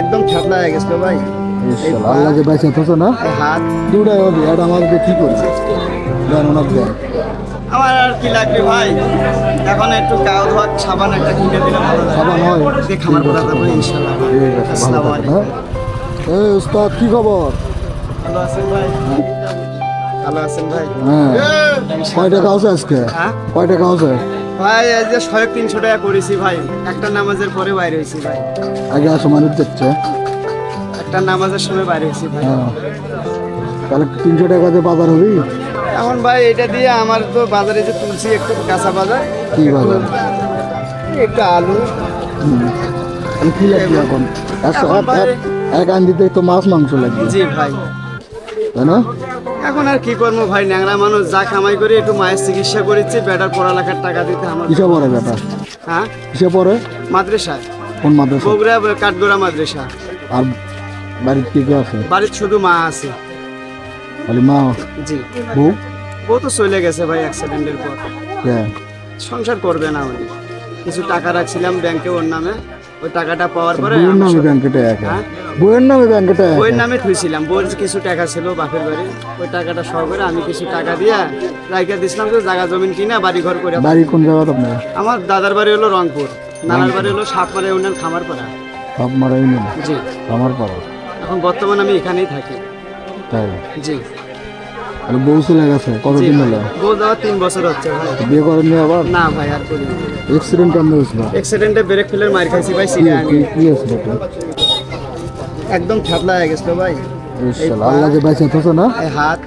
একদম ঠান্ডা হয়ে গেছিল ভাই। এই পা, বেঁচে থাকো না। হাত। দুটাই হবে এটা আমাকে কি করছে। দেন ওনার দেন। আমার আর কি লাগবে ভাই? এখন একটু গাও ধোয়া সাবান একটা কিনে দিলে ভালো লাগে। সাবান হয়। দিয়ে খাবার করা যাবে ইনশাল্লাহ। ঠিক আছে ভালো আসসালামু আলাইকুম। এই উস্তাদ কি খবর? ভালো আছেন ভাই? ভালো আছেন ভাই? হ্যাঁ। কয় টাকা আছে আজকে? হ্যাঁ? কয় টাকা আছে? ভাই আজ যে শয়ে তিনশো টাকা করেছি ভাই। একটা নামাজের পরে বাইরে হয়েছি ভাই। আগে আসো মানুষ দেখছে। একটা নামাজের সময় বাইরে হয়েছি ভাই। হ্যাঁ। তাহলে তিনশো টাকাতে বাজার হবি? এখন ভাই এটা দিয়ে আমার তো বাজারে যে তুলছি একটু কাঁচা বাজার। কি বাজার? একটু আলু। কি লাগবে এখন? এক আন্দিতে তো মাছ মাংস লাগবে। জি ভাই। তাই না? এখন আর কি করব ভাই? ন্যাংরা মানুষ যা কামাই করে একটু মায়ের চিকিৎসা করেছি বেটার পড়ালেখার টাকা দিতে আমার কিসে পড়ে বেটা? হ্যাঁ? কিসে পড়ে? মাদ্রাসা। কোন মাদ্রাসা? বগুড়া কাঠগোড়া মাদ্রাসা। আর বাড়ির কে আছে? বাড়ির শুধু মা আছে। খালি মা জি। বউ? ও তো চলে গেছে ভাই অ্যাক্সিডেন্টের পর। কে সংসার করবে না উনি। কিছু টাকা রাখছিলাম ব্যাংকে ওর নামে। ওই টাকাটা পাওয়ার পরে বউয়ের নামে ব্যাংকে টাকা হ্যাঁ? বউয়ের নামে ব্যাংকে টাকা বইয়ের নামে থুইছিলাম। বইয়ের কিছু টাকা ছিল বাপের বাড়ি। ওই টাকাটা সহ করে আমি কিছু টাকা দিয়া রাইকা দিছিলাম তো জায়গা জমিন কিনা বাড়ি ঘর করে বাড়ি কোন জায়গা আপনার? আমার দাদার বাড়ি হলো রংপুর। নানার বাড়ি হলো সাতপাড়া ইউনিয়ন খামারপাড়া। সব মারাই নেই জি। আমার পাড়া এখন বর্তমানে আমি এখানেই থাকি। তাই? জি। আর বউ চলে গেছে কতদিন। হলো? বউ যাওয়া তিন বছর হচ্ছে ভাই। বিয়ে করেননি আবার? না ভাই আর করি এক্সিডেন্ট কেমন হয়েছিল? অ্যাক্সিডেন্টে ব্রেক ফেলের মার খাইছি ভাই সিনে কি- হয়েছিল? একদম ঠাটলা হয়ে গেছিল ভাই। আল্লাহ যে বেঁচে থাকো না? হাত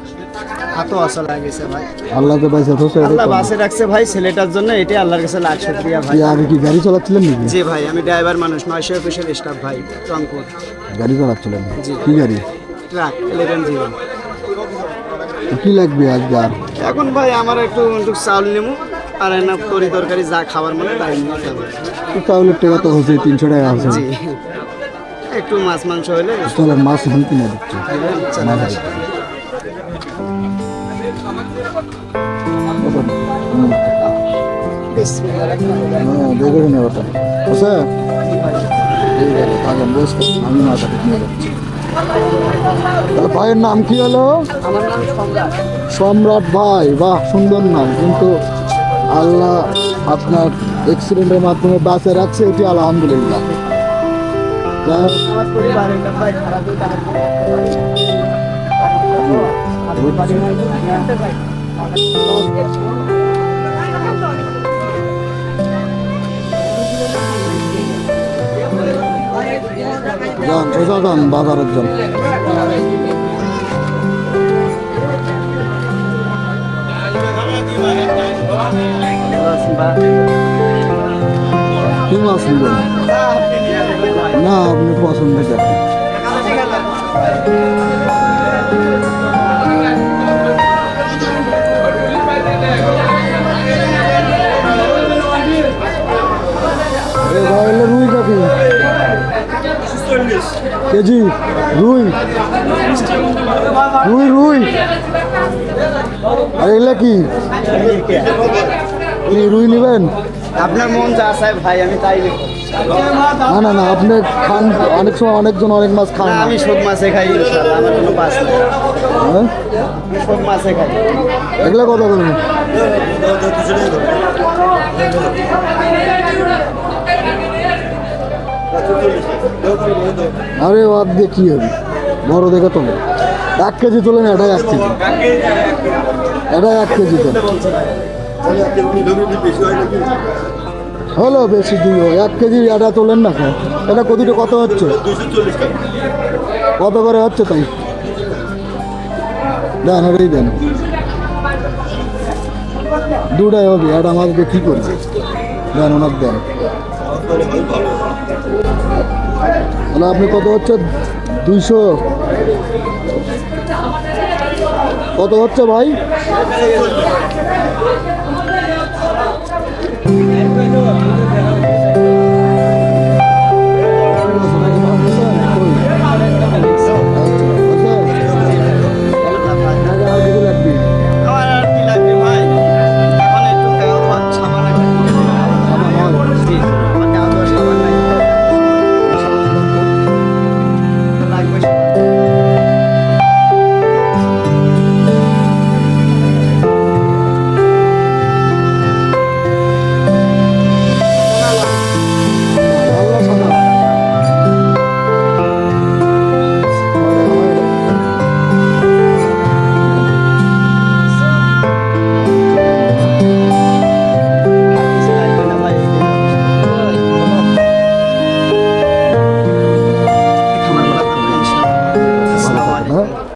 হাতও আসা লাগেছে ভাই। আল্লাহ যে বেঁচে থাকো আল্লাহ বাসে রাখছে ভাই ছেলেটার জন্য এটাই আল্লাহর কাছে লাখ শুক্রিয়া ভাই। কি কি গাড়ি চালাচ্ছিলেন নাকি? জি ভাই আমি ড্রাইভার মানুষ নয়শো অফিসের স্টাফ ভাই রংপুর। গাড়ি চালাচ্ছিলেন? জি। কি গাড়ি? ট্রাক ইলেভেন জিরো কি লাগবে আজকে আর এখন ভাই আমার একটু একটু চাউল নেব আর না তরি তরকারি যা খাবার মানে তাই নিয়ে যাব তাহলে টাকা তো হচ্ছে তিনশো টাকা আছে। জি। একটু মাছ মাংস হলে চলেন মাছ এখন কিনে দিচ্ছি চলে দেখে কথা। আছে ঠিক আছে আমি মাছ কিনে দিচ্ছি তাহলে ভাইয়ের নাম কি হলো? আমার নাম সম্রাট। সম্রাট ভাই বাহ সুন্দর নাম। কিন্তু আল্লাহ আপনার অ্যাক্সিডেন্টের মাধ্যমে বাসে রাখছে এটি আলহামদুলিল্লাহ। আমার যান সোজা যান বাজারের নেবেন? না আপনি পছন্দ দেখেন কেজি রুই। রুই রুই। আর এগুলা কি? রুই নেবেন? আপনার মন যা চায় ভাই আমি তাই। না না না আপনি খান। অনেক সময় অনেকজন অনেক মাছ খান আমি সব মাছে খাই ইনশাআল্লাহ আমার কোনো পাস নেই। হ্যাঁ? সব মাছে খাই। এগুলা কত করবেন আরে বাদ দিয়ে কি হবে? বড় দেখে তোলে এক কেজি তোলেন এটাই এক কেজি। এটাই এক কেজি তোলে হলো বেশি দিও এক কেজি এটা তোলেন না স্যার এটা কতটা কত হচ্ছে? কত করে হচ্ছে তাই? দেন, এটাই দেন। দুটাই হবে, এটা মাছকে কী করবে? দেন, ওনার দেন। তাহলে আপনি কত হচ্ছে? দুইশো। কত হচ্ছে ভাই?